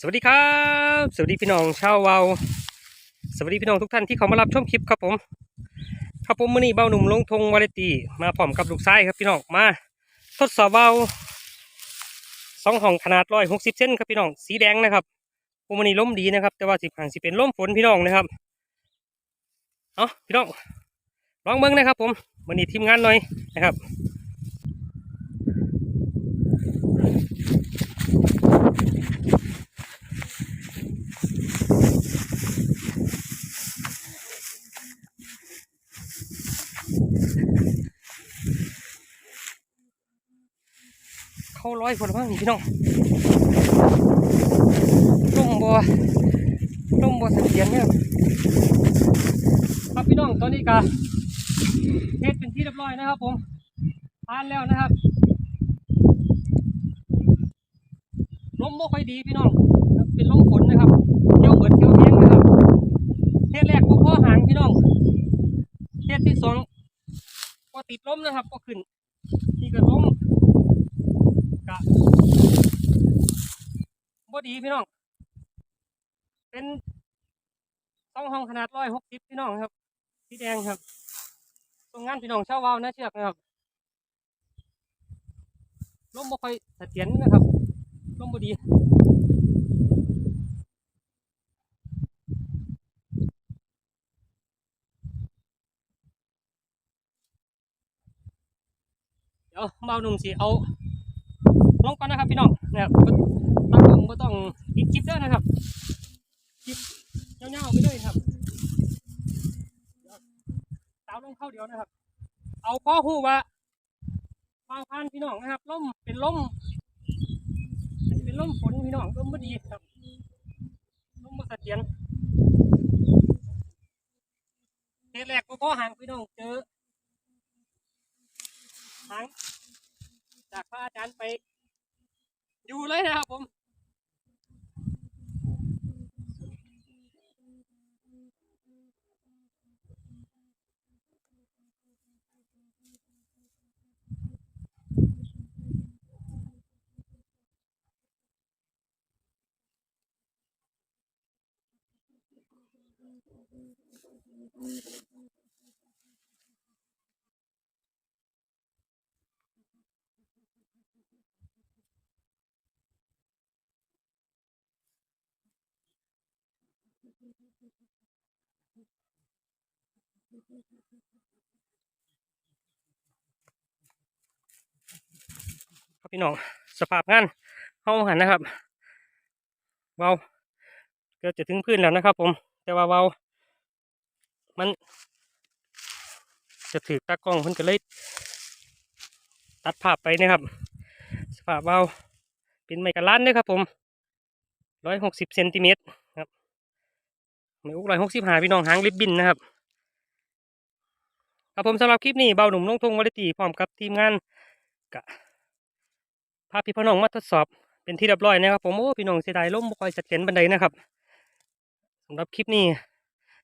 สวัสดีครับ สวัสดีพี่น้องชาวเวาสวัสดีพี่น้องทุกท่านที่เขามารับชมคลิปครับผม ครับผมมือนี้เบ้าหนุ่มลงทงวาเลตีมาพร้อมกับลูกชายครับพี่น้องมา ทดสอบเบาสองห้องขนาดร้อยหกสิบเซนครับพี่น้องสีแดงนะครับผมมือนี้ล้มดีนะครับ แต่ว่าสิบห่างสิเป็นล้มฝนพี่น้องนะครับเอาพี่น้องลองเบิ้งนะครับ ผมมือนี้ทีมงานหน่อยนะครับ เข้าร้อยคนบ้างพี่น้องร่มบัวร่มบัวเสถียรเนี่ยครับพี่น้องตอนนี้กะเทศเป็นที่เรียบร้อยนะครับ ผมทานแล้วนะครับลมไม่ค่อยดีพี่น้องเป็นลมฝนนะครับเที่ยวเบิดเที่ยวแห้งนะครับเทศแรกก็พ่อหางพี่น้อง ติดล้มนะครับ ก็ขึ้นนี่ก็ล้มกะบ่ดีพี่น้อง เป็นสองห้องขนาดร้อยหกสิบพี่น้องครับสีแดงครับตรงงานพี่น้องเช่าวาวนะเชือกนะครับล้มบ่ค่อยเสถียรนะครับล้มบ่ดี ดี๋ยวเบาหนุ่มสิเอาลงก่อนนะครับพี่น้องนะครับตั้งลงก็ต้องปิดคลิปด้วยนะครับคลิปเงาๆไปเลยครับเดี๋ยวสาวลงเข้าเดียวนะครับ เอาข้อหูว่าบางพันพี่น้องนะครับล่มเป็นล่มเป็นล่มฝนพี่น้องล่มไม่ดีครับล่มมาเสถียรเทแรกก็ข้อห่างพี่น้องเจอ หางจากพระอาจารย์ไป อยู่เลยนะครับผม ครับพี่น้องสภาพงานห้องหันนะครับเบาเกือบจะถึงพื้นแล้วนะครับ ผม แต่ว่าเบามัน จะถือตากล้องเพิ่นก็เลย ตัดภาพไปนะครับ สภาพเบาเป็นไม้กระลันนะครับ ผมร้อยหกสิบเซนติเมตร ครับไม่อุกร้อยหกสิบหาพี่น้องหางริบบินนะครับครับผมสำหรับคลิปนี้เบาหนุ่มลงทงวาเลตีพร้อมกับทีมงานกะพาพี่พ่อน้องมาทดสอบเป็นที่เรียบร้อยนะครับผมโอ้พี่น้องเสียดายล้มบ่ค่อยเสถียรบันไดนะครับสำหรับคลิปนี้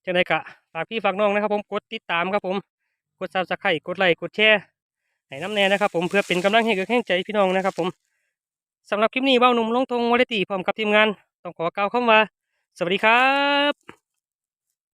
จังไดกะฝากพี่ฝากน้องนะครับ ผมกดติดตามครับผมกดซับสไครต์กดไลค์กดแชร์ให้น้ำแน่นะครับ ผมเพื่อเป็นกำลังให้กับแห่งใจพี่น้องนะครับ ผมสำหรับคลิปนี้เบ้าหนุ่มลงทงวาเลตีพร้อมกับทีมงาน ต้องขอกล่าวคำว่า สวัสดีครับ